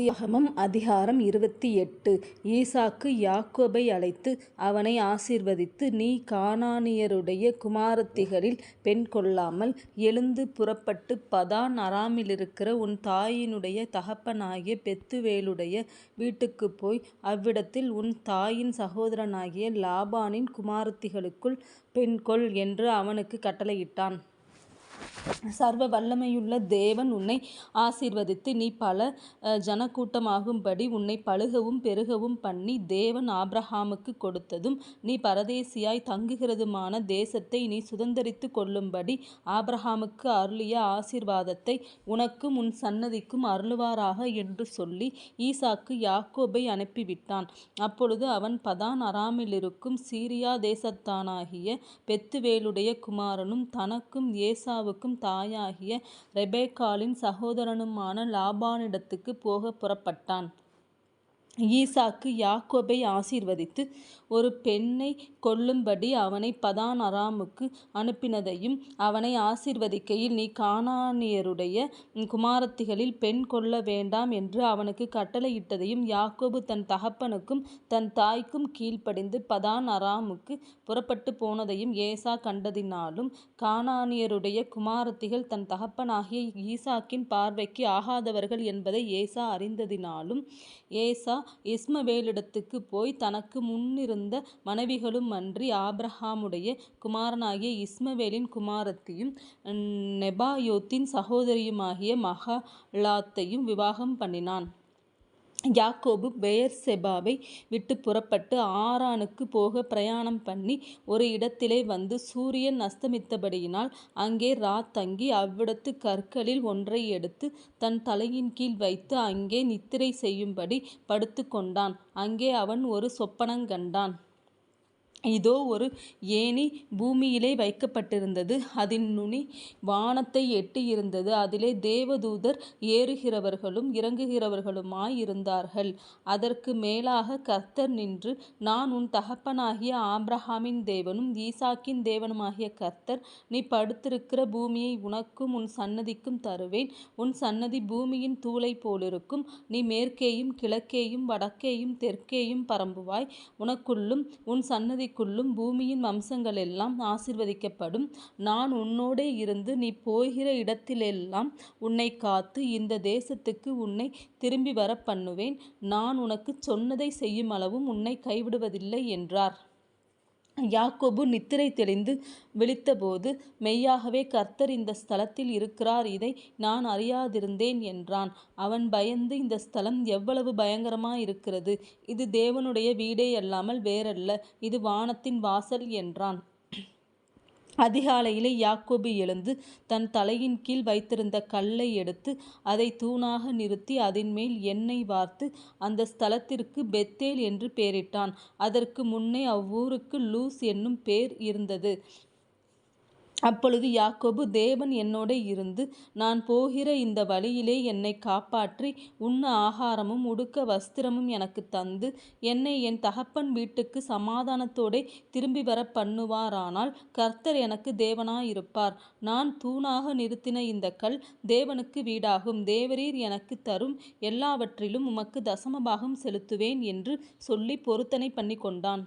ஆதியாகமம் அதிகாரம் இருபத்தி எட்டு ஈசாக்கு யாக்கோபை அழைத்து அவனை ஆசீர்வதித்து நீ கானானியருடைய குமாரத்திகளில் பெண் கொள்ளாமல் எழுந்து புறப்பட்டு பதான் அராமிலிருக்கிற உன் தாயினுடைய தகப்பனாகிய பெத்துவேலுடைய வீட்டுக்குப் போய் அவ்விடத்தில் உன் தாயின் சகோதரனாகிய லாபானின் குமாரத்திகளுக்குள் பெண் கொள் என்று அவனுக்கு கட்டளையிட்டான். சர்வ வல்லமையுள்ள தேவன் உன்னை ஆசீர்வதித்து நீ பல ஜனக்கூட்டமாகும்படி உன்னை பழுகவும் பெருகவும் பண்ணி தேவன் ஆப்ரஹாமுக்கு கொடுத்ததும் நீ பரதேசியாய் தங்குகிறதுமான தேசத்தை நீ சுதந்தரித்துக் கொள்ளும்படி ஆப்ரஹாமுக்கு அருளிய ஆசீர்வாதத்தை உனக்கும் உன் சன்னதிக்கும் அருளுவாராக என்று சொல்லி ஈசாக்கு யாக்கோபை அனுப்பிவிட்டான். அப்பொழுது அவன் பதான் அராமிலிருக்கும் சீரியா தேசத்தானாகிய பெத்துவேலுடைய குமாரனும் தனக்கும் ஏசாவுக்கும் தாயாகிய ரெபேக்காலின் சகோதரனுமான லாபானிடத்துக்குப் போகப் புறப்பட்டான். ஈசாக்கு யாக்கோபை ஆசீர்வதித்து ஒரு பெண்ணைக் கொல்லும்படி அவனைப் பதான் அராமுக்கு அனுப்பினதையும் அவனை ஆசீர்வதிக்கையில் நீ கானானியருடைய குமாரத்திகளில் பெண் கொள்ள வேண்டாம் என்று அவனுக்குக் கட்டளையிட்டதையும் யாக்கோபு தன் தகப்பனுக்கும் தன் தாய்க்கும் கீழ்ப்படிந்து பதான் அராமுக்கு புறப்பட்டுப் போனதையும் ஏசா கண்டதினாலும் கானானியருடைய குமாரத்திகள் தன் தகப்பனாகிய ஈசாக்கின் பார்வைக்கு ஆகாதவர்கள் என்பதை ஏசா அறிந்ததினாலும் ஏசா இஸ்மவேலிடத்துக்கு போய் தனக்கு முன்னிருந்த மனைவிகளும் அன்றி ஆபிரகாமுடைய குமாரனாகிய இஸ்மவேலின் குமாரத்தையும் நெபாயோத்தின் சகோதரியுமாகிய மகளாத்தையும் விவாகம் பண்ணினான். யாக்கோபு பெயெர்செபாவை விட்டு புறப்பட்டு ஆரானுக்கு போக பிரயாணம் பண்ணி ஒரு இடத்திலே வந்து சூரியன் அஸ்தமித்தபடியினால் அங்கே ரா தங்கி அவ்விடத்து கற்களில் ஒன்றை எடுத்து தன் தலையின் கீழ் வைத்து அங்கே நித்திரை செய்யும்படி படுத்து கொண்டான். அங்கே அவன் ஒரு சொப்பனங் கண்டான். இதோ. ஒரு ஏணி பூமியிலே வைக்கப்பட்டிருந்தது அதன் நுனி வானத்தை எட்டியிருந்தது அதிலே தேவதூதர் ஏறுகிறவர்களும் இறங்குகிறவர்களுமாய் இருந்தார்கள். அதற்கு மேலாக கர்த்தர் நின்று நான் உன் தகப்பனாகிய ஆப்ரஹாமின் தேவனும் ஈசாக்கின் தேவனுமாகிய கர்த்தர் நீ படுத்திருக்கிற பூமியை உனக்கும் உன் சன்னதிக்கும் தருவேன் உன் சன்னதி பூமியின் தூளைப்போலிருக்கும் நீ மேற்கேயும் கிழக்கேயும் வடக்கேயும் தெற்கேயும் பரம்புவாய் உனக்குள்ளும் உன் சந்ததிக்குள்ளும் பூமியின் வம்சங்களெல்லாம் ஆசிர்வதிக்கப்படும் நான் உன்னோடே இருந்து நீ போகிற இடத்திலெல்லாம் உன்னை காத்து இந்த தேசத்துக்கு உன்னை திரும்பி வர பண்ணுவேன் நான் உனக்கு சொன்னதை செய்யும் அளவும் உன்னை கைவிடுவதில்லை என்றார். யாக்கோபு நித்திரை தெளிந்து விழித்தபோது மெய்யாகவே கர்த்தர் இந்த ஸ்தலத்தில் இருக்கிறார் இதை நான் அறியாதிருந்தேன் என்றான். அவன் பயந்து இந்த ஸ்தலம் எவ்வளவு பயங்கரமாயிருக்கிறது இது தேவனுடைய வீடே அல்லாமல் வேறல்ல இது வானத்தின் வாசல் என்றான். அதிகாலையிலே யாக்கோபு எழுந்து தன் தலையின் கீழ் வைத்திருந்த கல்லை எடுத்து அதை தூணாக நிறுத்தி அதின்மேல் எண்ணெய் வார்த்து அந்த ஸ்தலத்திற்கு பெத்தேல் என்று பெயரிட்டான். அதற்கு முன்னே அவ்வூருக்கு லூஸ் என்னும் பேர் இருந்தது. அப்பொழுது யாக்கோபு தேவன் என்னோடே இருந்து நான் போகிற இந்த வழியிலே என்னை காப்பாற்றி உண்ண ஆகாரமும் உடுக்க வஸ்திரமும் எனக்கு தந்து என்னை என் தகப்பன் வீட்டுக்கு சமாதானத்தோடே திரும்பிவரப் பண்ணுவாரானால் கர்த்தர் எனக்கு தேவனாயிருப்பார். நான் தூணாக நிறுத்தின இந்த கல் தேவனுக்கு வீடாகும். தேவரீர் எனக்குத் தரும் எல்லாவற்றிலும் உமக்கு தசமபாகம் செலுத்துவேன் என்று சொல்லி பொருத்தனை பண்ணிக்கொண்டான்.